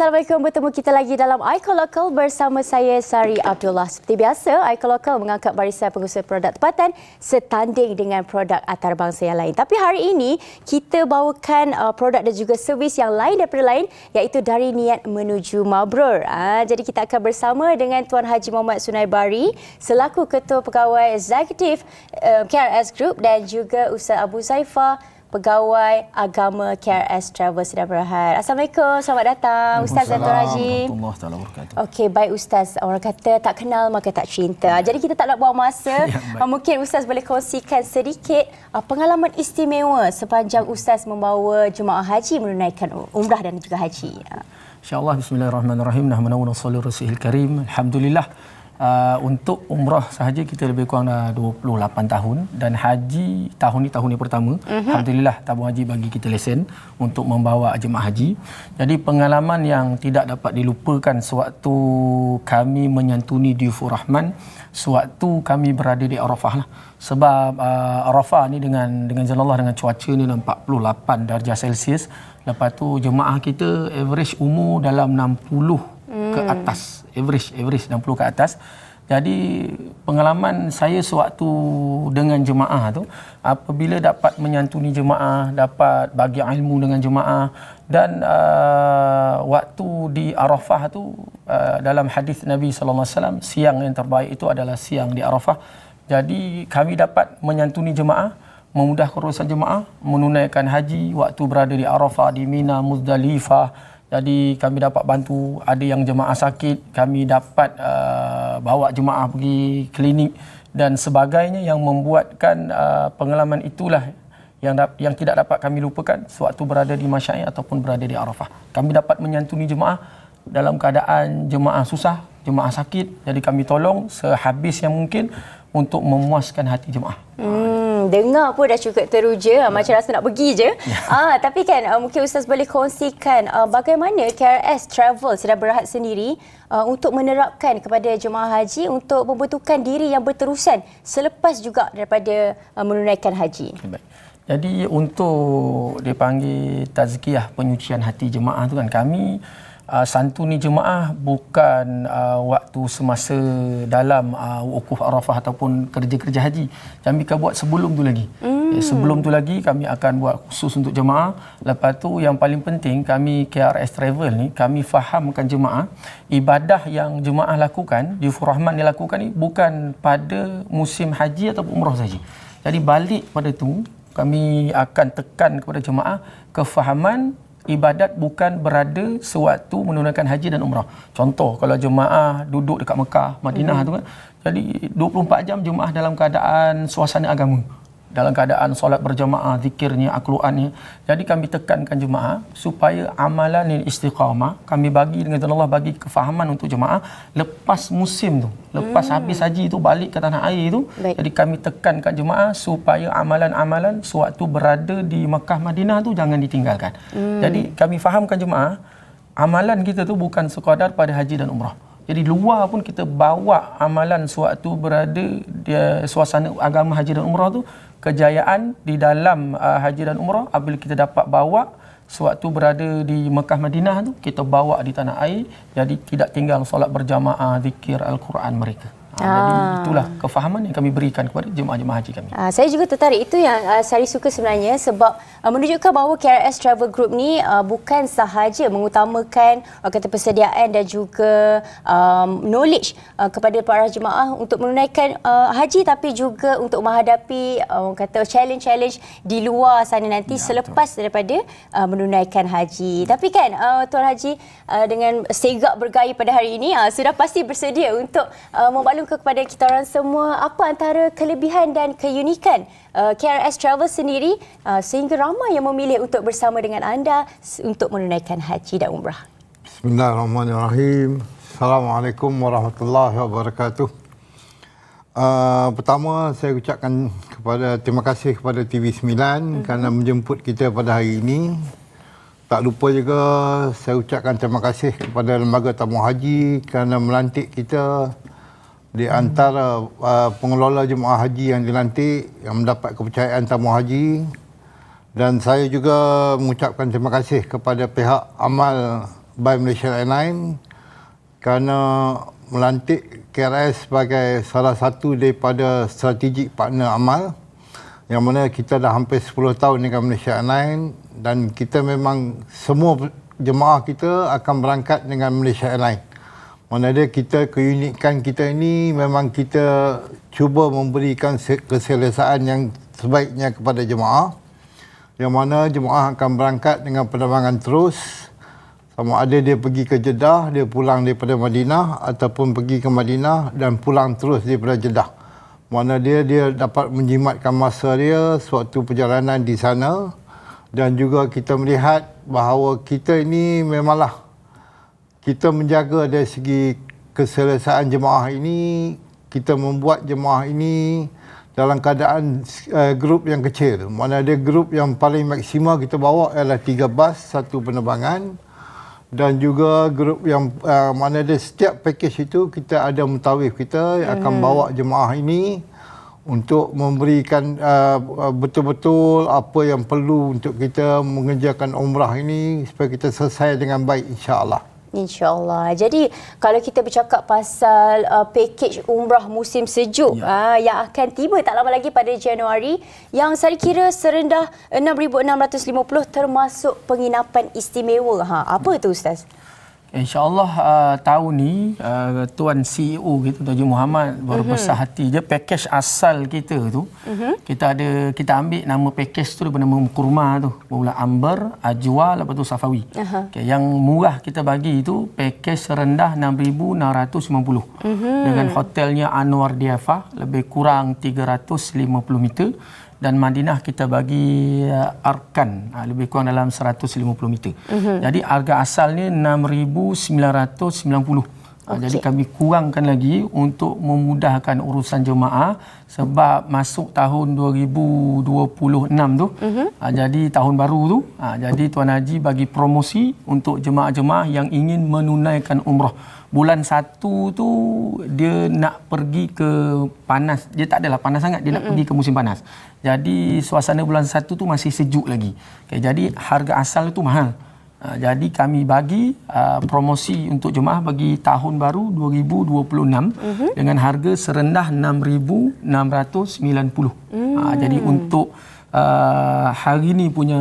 Assalamualaikum. Bertemu kita lagi dalam Icon Local bersama saya Sari Abdullah. Seperti biasa, Icon Local mengangkat barisan pengusaha produk tempatan setanding dengan produk antarabangsa yang lain. Tapi hari ini kita bawakan uh, produk dan juga servis yang lain daripada lain iaitu dari niat menuju mabrur. Uh, jadi kita akan bersama dengan Tuan Haji Muhammad Sunai Bari selaku Ketua Pegawai Eksekutif uh, KRS Group dan juga Ustaz Abu Zaifah Pegawai Agama KRS Travel Sedar Berhad. Assalamualaikum, selamat datang Ustaz Tuan Haji. Okey, baik Ustaz. Orang kata tak kenal maka tak cinta. Ya. Jadi kita tak nak buang masa. Ya, Mungkin Ustaz boleh kongsikan sedikit uh, pengalaman istimewa sepanjang Ustaz membawa jemaah haji menunaikan umrah dan juga haji. InsyaAllah, bismillahirrahmanirrahim. Nahmanu wa sallu karim. Alhamdulillah uh, untuk umrah sahaja kita lebih kurang dah 28 tahun dan haji tahun ni tahun yang pertama. Uh-huh. alhamdulillah tabung haji bagi kita lesen untuk membawa jemaah haji. Jadi pengalaman yang tidak dapat dilupakan sewaktu kami menyantuni Diyufur Rahman sewaktu kami berada di Arafah lah. Sebab uh, Arafah ni dengan dengan jalan Allah dengan cuaca ni 48 darjah Celsius. Lepas tu jemaah kita average umur dalam 60 ke hmm. atas average average 60 ke atas jadi pengalaman saya sewaktu dengan jemaah tu apabila dapat menyantuni jemaah dapat bagi ilmu dengan jemaah dan uh, waktu di Arafah tu uh, dalam hadis Nabi sallallahu alaihi wasallam siang yang terbaik itu adalah siang di Arafah jadi kami dapat menyantuni jemaah memudahkan urusan jemaah menunaikan haji waktu berada di Arafah di Mina Muzdalifah jadi kami dapat bantu ada yang jemaah sakit kami dapat uh, bawa jemaah pergi klinik dan sebagainya yang membuatkan uh, pengalaman itulah yang da- yang tidak dapat kami lupakan sewaktu berada di Masyair ataupun berada di Arafah. Kami dapat menyantuni jemaah dalam keadaan jemaah susah, jemaah sakit. Jadi kami tolong sehabis yang mungkin untuk memuaskan hati jemaah. Hmm, dengar pun dah cukup teruja, ya. macam rasa nak pergi je. Ya. Ah, tapi kan uh, mungkin ustaz boleh kongsikan uh, bagaimana KRS Travel sudah berhad sendiri uh, untuk menerapkan kepada jemaah haji untuk membentukkan diri yang berterusan selepas juga daripada uh, menunaikan haji. Baik. Jadi untuk dipanggil tazkiyah penyucian hati jemaah tu kan kami uh, santuni jemaah bukan uh, waktu semasa dalam uh, wukuf Arafah ataupun kerja-kerja haji. Kami akan buat sebelum tu lagi. Mm. Eh, sebelum tu lagi kami akan buat khusus untuk jemaah. Lepas tu yang paling penting kami KRS Travel ni kami fahamkan jemaah ibadah yang jemaah lakukan di Rahman ni lakukan ni bukan pada musim haji atau umrah saja. Jadi balik pada tu kami akan tekan kepada jemaah kefahaman ibadat bukan berada sewaktu menunaikan haji dan umrah. Contoh kalau jemaah duduk dekat Mekah, Madinah mm-hmm. tu kan. Jadi 24 jam jemaah dalam keadaan suasana agama dalam keadaan solat berjamaah, zikirnya, akluannya. Jadi kami tekankan jemaah supaya amalan ini istiqamah. Kami bagi dengan Allah bagi kefahaman untuk jemaah lepas musim tu. Lepas hmm. habis haji tu balik ke tanah air tu. Baik. Jadi kami tekankan jemaah supaya amalan-amalan sewaktu berada di Mekah Madinah tu jangan ditinggalkan. Hmm. Jadi kami fahamkan jemaah amalan kita tu bukan sekadar pada haji dan umrah. Jadi luar pun kita bawa amalan sewaktu berada di suasana agama haji dan umrah tu kejayaan di dalam uh, haji dan umrah apabila kita dapat bawa sewaktu berada di Mekah Madinah tu kita bawa di tanah air jadi tidak tinggal solat berjamaah zikir al-Quran mereka Ha, jadi ah. itulah kefahaman yang kami berikan kepada jemaah-jemaah haji kami. Ha, saya juga tertarik itu yang uh, saya suka sebenarnya sebab uh, menunjukkan bahawa KRS Travel Group ni uh, bukan sahaja mengutamakan uh, kata persediaan dan juga um, knowledge uh, kepada para jemaah untuk menunaikan uh, haji tapi juga untuk menghadapi uh, kata challenge-challenge di luar sana nanti ya, selepas betul. daripada uh, menunaikan haji. Tapi kan uh, Tuan Haji uh, dengan segak bergaya pada hari ini uh, sudah pasti bersedia untuk uh, membalung kepada kita orang semua apa antara kelebihan dan keunikan uh, KRS Travel sendiri uh, sehingga ramai yang memilih untuk bersama dengan anda untuk menunaikan haji dan umrah. Bismillahirrahmanirrahim. Assalamualaikum warahmatullahi wabarakatuh. Uh, pertama saya ucapkan kepada terima kasih kepada TV9 uh-huh. kerana menjemput kita pada hari ini. Tak lupa juga saya ucapkan terima kasih kepada Lembaga Tamu Haji kerana melantik kita di antara uh, pengelola jemaah haji yang dilantik yang mendapat kepercayaan tamu haji dan saya juga mengucapkan terima kasih kepada pihak amal by Malaysia Airlines kerana melantik KRS sebagai salah satu daripada strategik partner amal yang mana kita dah hampir 10 tahun dengan Malaysia Airlines dan kita memang semua jemaah kita akan berangkat dengan Malaysia Airlines. Mana dia kita keunikan kita ini memang kita cuba memberikan keselesaan yang sebaiknya kepada jemaah. Yang mana jemaah akan berangkat dengan penerbangan terus. Sama ada dia pergi ke Jeddah, dia pulang daripada Madinah ataupun pergi ke Madinah dan pulang terus daripada Jeddah. Mana dia dia dapat menjimatkan masa dia sewaktu perjalanan di sana. Dan juga kita melihat bahawa kita ini memanglah kita menjaga dari segi keselesaan jemaah ini kita membuat jemaah ini dalam keadaan uh, grup yang kecil mana dia grup yang paling maksimal kita bawa ialah tiga bas satu penerbangan dan juga grup yang uh, mana ada setiap package itu kita ada mutawif kita yang akan hmm. bawa jemaah ini untuk memberikan uh, betul-betul apa yang perlu untuk kita mengerjakan umrah ini supaya kita selesai dengan baik insya-Allah. InsyaAllah. Jadi kalau kita bercakap pasal uh, package umrah musim sejuk ya. uh, yang akan tiba tak lama lagi pada Januari yang saya kira serendah 6,650 termasuk penginapan istimewa. Ha, apa tu Ustaz? InsyaAllah uh, tahun ni uh, Tuan CEO kita Tuan Haji Muhammad berbesar uh-huh. hati je package asal kita tu uh-huh. kita ada kita ambil nama package tu daripada nama kurma tu mula Amber, Ajwa lepas tu Safawi. Uh-huh. Okay, yang murah kita bagi tu package rendah 6650 uh-huh. dengan hotelnya Anwar Diafa lebih kurang 350 meter dan Madinah kita bagi uh, Arkan uh, lebih kurang dalam 150 meter. Uh-huh. Jadi harga asalnya 6990. Okay. Jadi kami kurangkan lagi untuk memudahkan urusan jemaah sebab masuk tahun 2026 tu. Uh-huh. Uh, jadi tahun baru tu. Uh, jadi Tuan Haji bagi promosi untuk jemaah-jemaah yang ingin menunaikan umrah bulan satu tu dia nak pergi ke panas dia tak adalah panas sangat dia Mm-mm. nak pergi ke musim panas jadi suasana bulan satu tu masih sejuk lagi okay, jadi harga asal tu mahal uh, jadi kami bagi uh, promosi untuk jemaah bagi tahun baru 2026 mm-hmm. dengan harga serendah 6690 mm. uh, jadi untuk uh, hari ini punya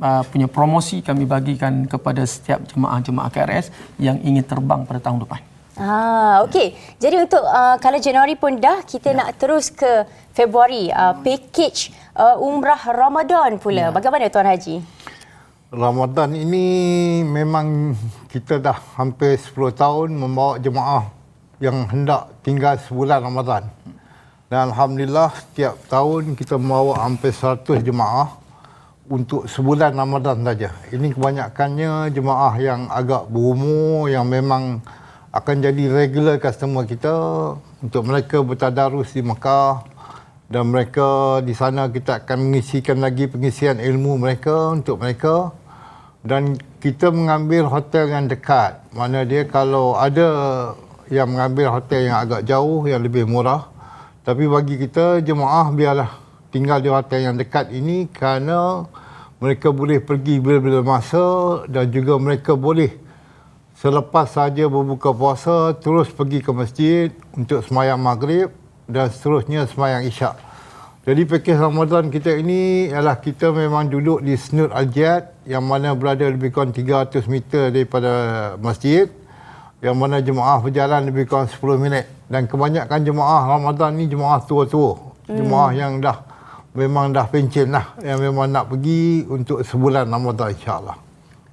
uh, punya promosi kami bagikan kepada setiap jemaah-jemaah KRS yang ingin terbang pada tahun depan. Ah, okey. Jadi untuk uh, kalau Januari pun dah kita ya. nak terus ke Februari uh, package uh, umrah Ramadan pula. Ya. Bagaimana tuan Haji? Ramadan ini memang kita dah hampir 10 tahun membawa jemaah yang hendak tinggal sebulan Ramadan. Dan Alhamdulillah setiap tahun kita membawa hampir 100 jemaah untuk sebulan Ramadan saja. Ini kebanyakannya jemaah yang agak berumur yang memang akan jadi regular customer kita untuk mereka bertadarus di Mekah dan mereka di sana kita akan mengisikan lagi pengisian ilmu mereka untuk mereka dan kita mengambil hotel yang dekat mana dia kalau ada yang mengambil hotel yang agak jauh yang lebih murah tapi bagi kita jemaah biarlah tinggal di hotel yang dekat ini kerana mereka boleh pergi bila-bila masa dan juga mereka boleh selepas saja berbuka puasa terus pergi ke masjid untuk semayang maghrib dan seterusnya semayang isyak. Jadi pakej Ramadan kita ini ialah kita memang duduk di Snud Al-Jihad yang mana berada lebih kurang 300 meter daripada masjid yang mana jemaah berjalan lebih kurang 10 minit. Dan kebanyakan jemaah Ramadan ni jemaah tua-tua. Hmm. jemaah yang dah memang dah pencen lah yang memang nak pergi untuk sebulan Ramadan insyaAllah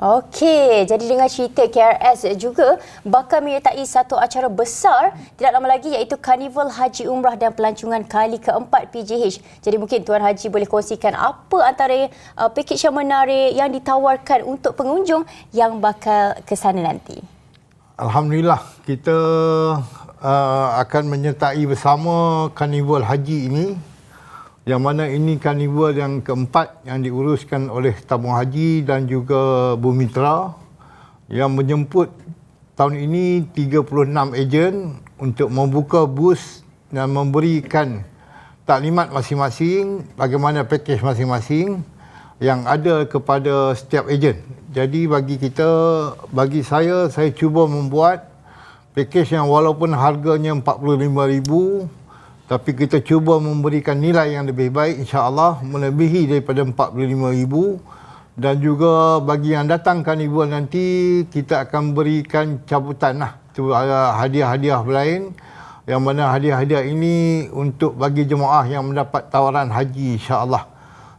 Okey, jadi dengan cerita KRS juga bakal menyertai satu acara besar tidak lama lagi iaitu Karnival Haji Umrah dan Pelancongan kali keempat PJH. Jadi mungkin Tuan Haji boleh kongsikan apa antara uh, pakej yang menarik yang ditawarkan untuk pengunjung yang bakal ke sana nanti. Alhamdulillah kita uh, akan menyertai bersama karnival haji ini yang mana ini karnival yang keempat yang diuruskan oleh tabung haji dan juga Bumitra yang menjemput tahun ini 36 ejen untuk membuka bus dan memberikan taklimat masing-masing bagaimana pakej masing-masing yang ada kepada setiap ejen. Jadi bagi kita, bagi saya, saya cuba membuat pakej yang walaupun harganya RM45,000 tapi kita cuba memberikan nilai yang lebih baik insya-Allah melebihi daripada RM45,000 dan juga bagi yang datang karnival nanti kita akan berikan cabutan lah tu ada hadiah-hadiah lain yang mana hadiah-hadiah ini untuk bagi jemaah yang mendapat tawaran haji insya-Allah.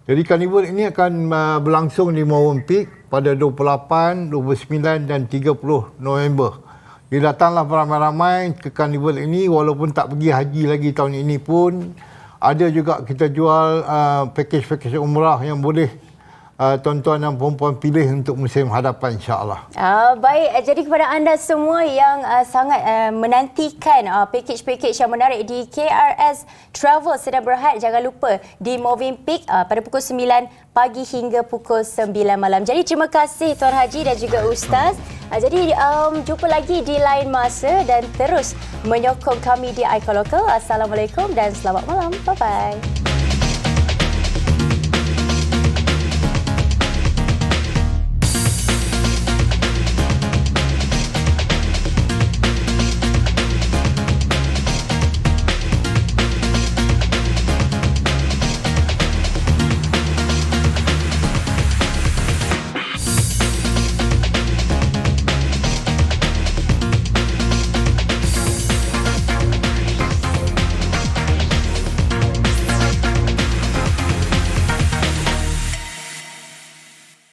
Jadi karnival ini akan uh, berlangsung di Mawon Peak pada 28, 29 dan 30 November. Jadi datanglah beramai-ramai ke karnival ini walaupun tak pergi haji lagi tahun ini pun. Ada juga kita jual uh, pakej-pakej umrah yang boleh uh, tuan-tuan dan perempuan pilih untuk musim hadapan insya-Allah. Uh, baik, uh, jadi kepada anda semua yang uh, sangat uh, menantikan uh, package-package yang menarik di KRS Travel sedang berhad, jangan lupa di Moving Peak uh, pada pukul 9 pagi hingga pukul 9 malam. Jadi terima kasih Tuan Haji dan juga Ustaz. Uh, jadi um, jumpa lagi di lain masa dan terus menyokong kami di Icon Local. Assalamualaikum dan selamat malam. Bye-bye.